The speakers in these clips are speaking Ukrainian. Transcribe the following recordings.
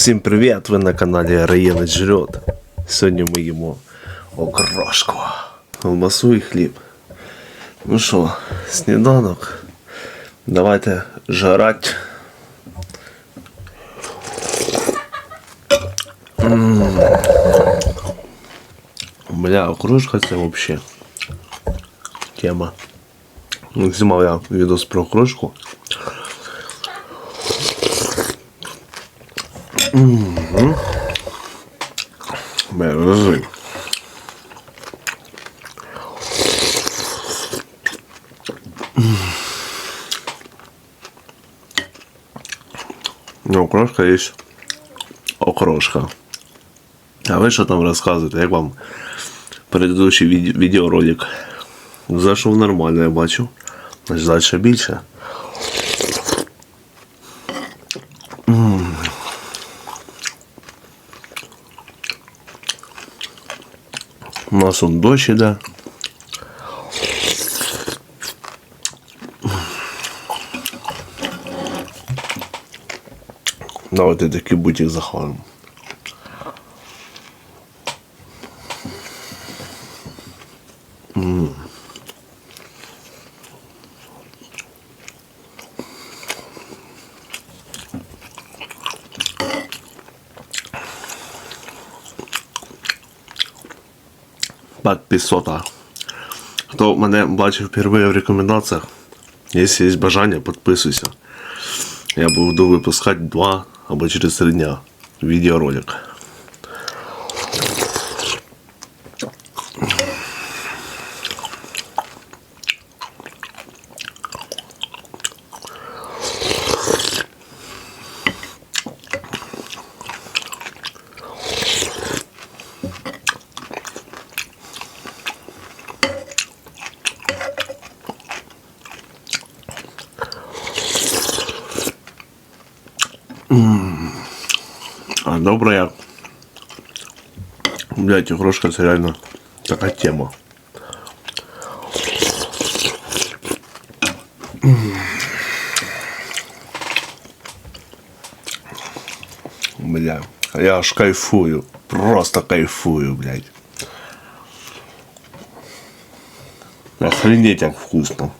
Всім привіт! Ви на каналі Раєни Жрет. Сьогодні ми їмо окрошку, колбасу і хліб. Ну що, сніданок. Давайте жарать. М. Бля, окрошка це вообще тема. Ну, Знімав я відос про окрошку. Бережи. Ну, окрошка є окрошка. А ви що там розказуєте? Як вам предыдущий відео, відеоролик? Зайшов нормально, я бачу. Значить, далі більше. У нас он дощ іде. Давайте такий бутик захвалимо. Підписота. Хто мене бачив впервые в рекомендаціях, якщо є бажання, підписуйся. Я буду випускати два або через три дня відеоролик. А добре як. Блять, окрошка це реально така тема. Бля, я аж кайфую. Просто кайфую, блядь. Охренеть, как вкусно.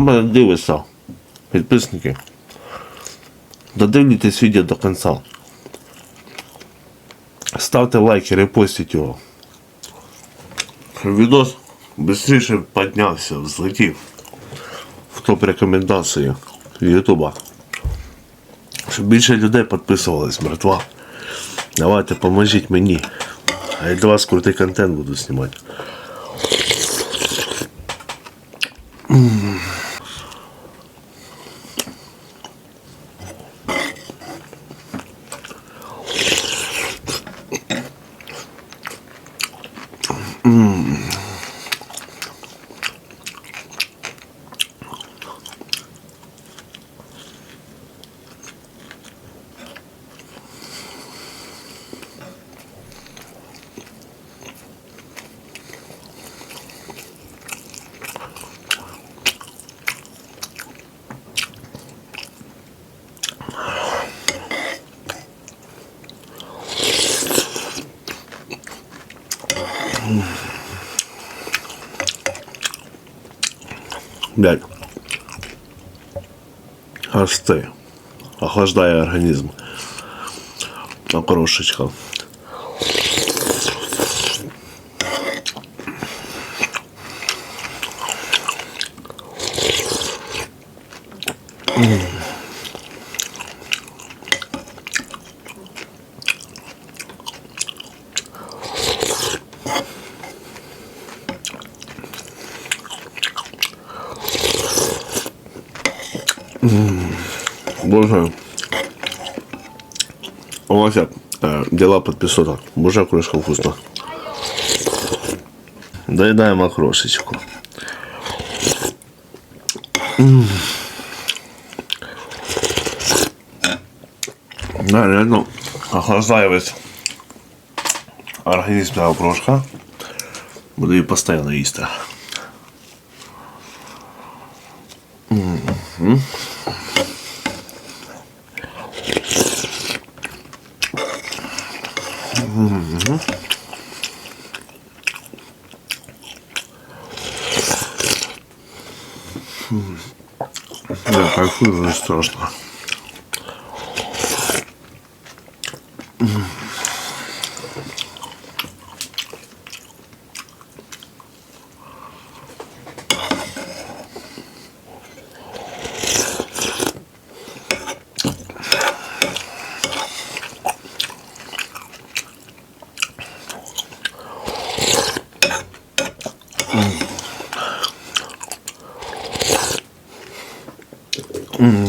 Мене дивиться, підписники, додивлюйтесь відео до кінця. Ставте лайки, репостіть його. Відос швидше піднявся, взлетів в топ рекомендації Ютуба. Щоб більше людей підписувались, братва. Давайте поможіть мені. А я для вас крутий контент буду знімати. 5. Горсти. Охлаждає організм. Окрошечка. Mm. Боже. Вася, дела подписота. Боже, окрошка вкусно. Доедаем окрошечку. Да, реально охлаждает организм ця окрошка. Буду її постійно їсти. Да, кайфую, не страшно.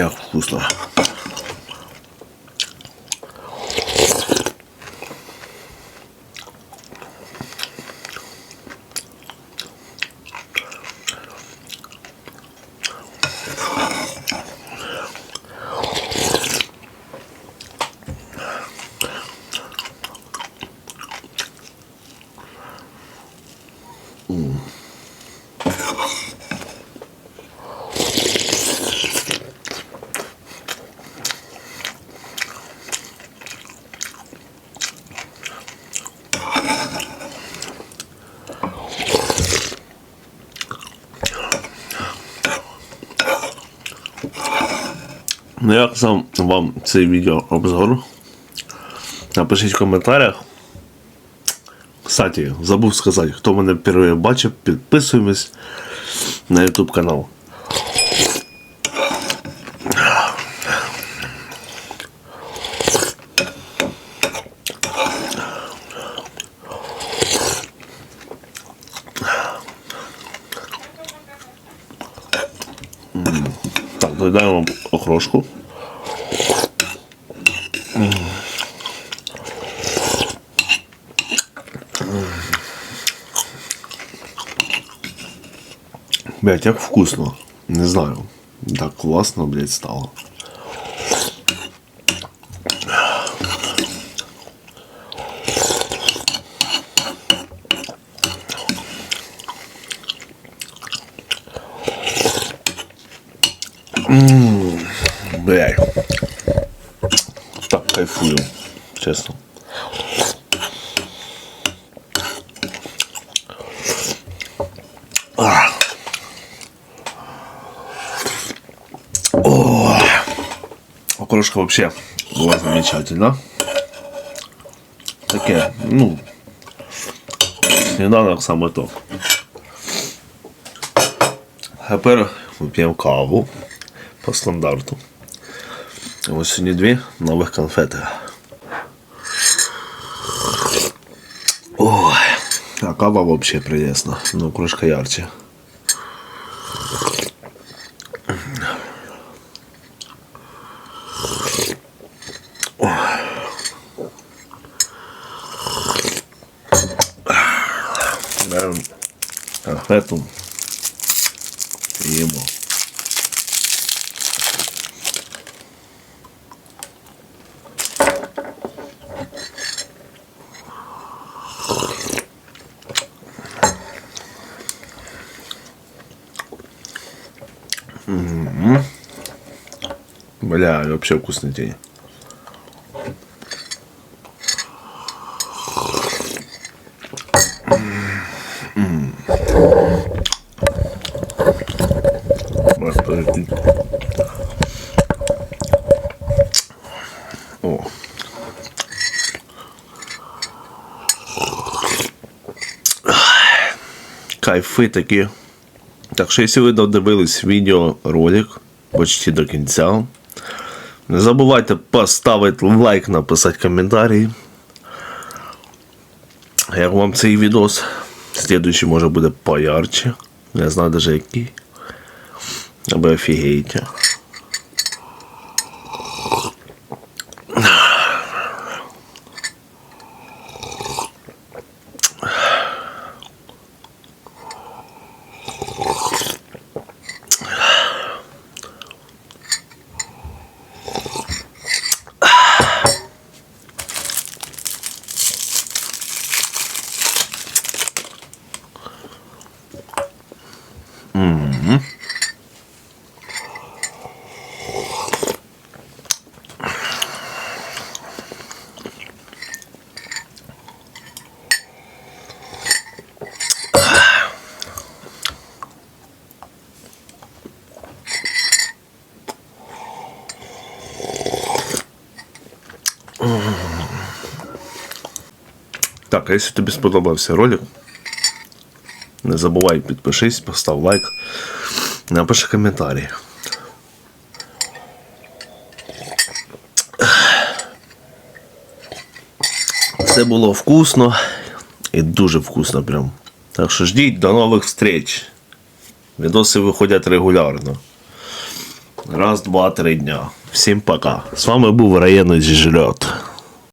Як вкусно. Ну, як сам вам цей відео обзор? Напишіть в коментарях. Кстати, забув сказати, хто мене вперше бачив, підписуємось на YouTube канал. Так, додаємо окрошку. Блять, як вкусно. Не знаю. Так класно, блять, стало. М, Блядь. Так кайфую, чесно. Ах. О, окрошка вообще была замечательно. Таке, ну, сніданок саме то. Тепер ми п'ємо каву по стандарту. Ось сьогодні дві нових конфети. Ой, а кава вообще прелестна, ну кружка ярче. Беремо конфету і їмо. Бля, вообще вкусный Кайфи такі. Так що, якщо ви додивились відеоролик почти до кінця, не забувайте поставити лайк, написати коментарі. Як вам цей відос? Слідуючий може буде поярче. Не знаю даже який. Або офігеєте. Так, а якщо тобі сподобався ролик, не забувай підпишись, постав лайк, напиши коментарі. Це було вкусно і дуже вкусно прям. Так що ждіть до нових встреч. Відоси виходять регулярно. Раз, два, три дня. Всім пока. З вами був районний жльот.